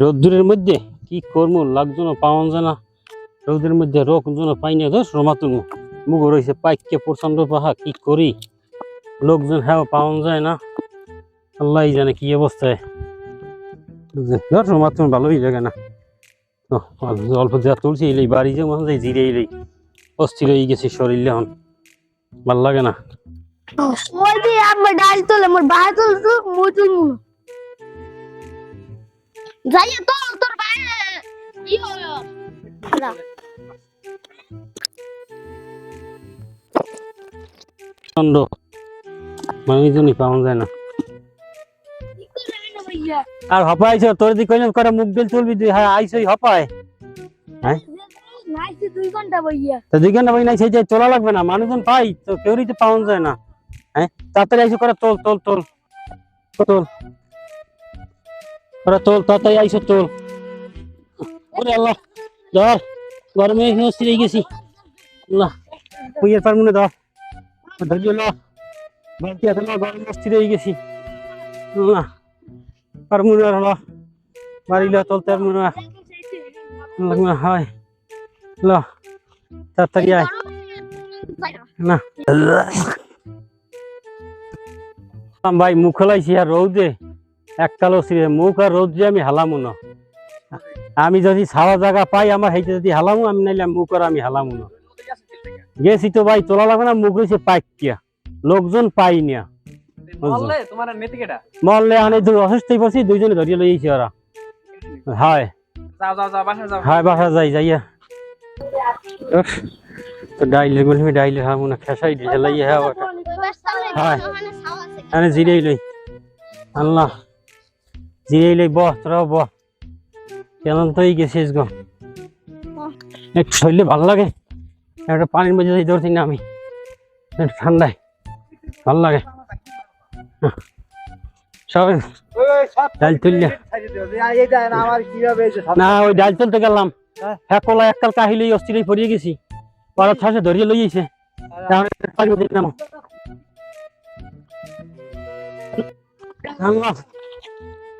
রোদ্দুরের মধ্যে কি করব লাগজনও পাওয়া যায় না। রোদের মধ্যে রোগ জন পাই না, ধর রমাতুমু মুখ রয়েছে পাইকে প্রচণ্ড পাহা, কি করি? লোকজন হ্যাঁ পাওয়া যায় না। আল্লাহ জানে কি অবস্থায়। ধর রমাতুম ভালোই লাগে না। অল্প- যা তুলছি এলেই বাড়ি যে মনে হয় জিরে এলেই অস্থির হয়ে গেছে শরীর এখন। ভালো লাগে না। আমার ডাল তোলে, মোর বাহার তোল মুই তুল মুনো যাই তো তোর বাইরে কি হলো প্রচণ্ড মানুষজনই পাওয়া যায় না আর হপাই আইছো তোর দি কইলাম করে মুখ দিল চলবি তুই হ্যাঁ আইছই হপায় নাইছে দুই ঘণ্টা ভাইয়া তো দুই ঘণ্টা বাকি নাই সেই যে চলা লাগবে না মানুষজন পাই তো কেউরই তো পাওয়া যায় না হ্যাঁ তাড়াতাড়ি আইসো করে তোল তোল তোল তোল করে তোল তাড়াতাড়ি আইসো তোল ওরে আল্লাহ, ধর, গরমে হয়ে গেছি। আল্লাহ বুঝে পারব না ধর। ধৈর্য ল। বাড়তি এত না গরমে হয়ে গেছি। আল্লাহ পারব না হলো বাড়িলে চলতে পারব না আল্লাহ, হয়। ল, তাড়াতাড়ি আয়। না। ভাই, মুখ খোলাইছি আর রৌদে। এককালো ছিঁড়ে মুখ আর রোদ দিয়ে আমি হালামু না। আমি যদি ছাওয়া জায়গা পাই আমার হেঁটে যদি হালামু আমি নাইলে মুখ আর আমি হালামু না। গেছি তো ভাই তোলা লাগবে না মুখ রয়েছে পাইকিয়া লোকজন পাই না মরলে আনে দুই অসুস্থই পড়ছি দুইজনে ধরিয়ে লইছি ওরা। হয়। যাও যাও যাও বাসা হয় বাসা যাই যাইয়া। তো ডাইলে বলি ডাইলে হামু না খেসাই লাইয়া হ্যাঁ। হয়। আরে জিরেই লই। আল্লাহ। জিরেই লই বহ তোরাও বহ। কেমন তো এই গেছিস গো। একটু শরীরে ভালো লাগে? একটা পানির মধ্যে যাই ধরছি না আমি। একটু ঠান্ডায়। ভালো লাগে। সব ডাল তুললে। না ওই ডাল তুলতে গেলাম। হ্যাঁ। কলা এককাল কাহিলেই অস্থিরই পড়িয়ে গেছি। পাড়ার ছাসে ধরিয়ে লইয়েছে দিলাম আল্লাহ।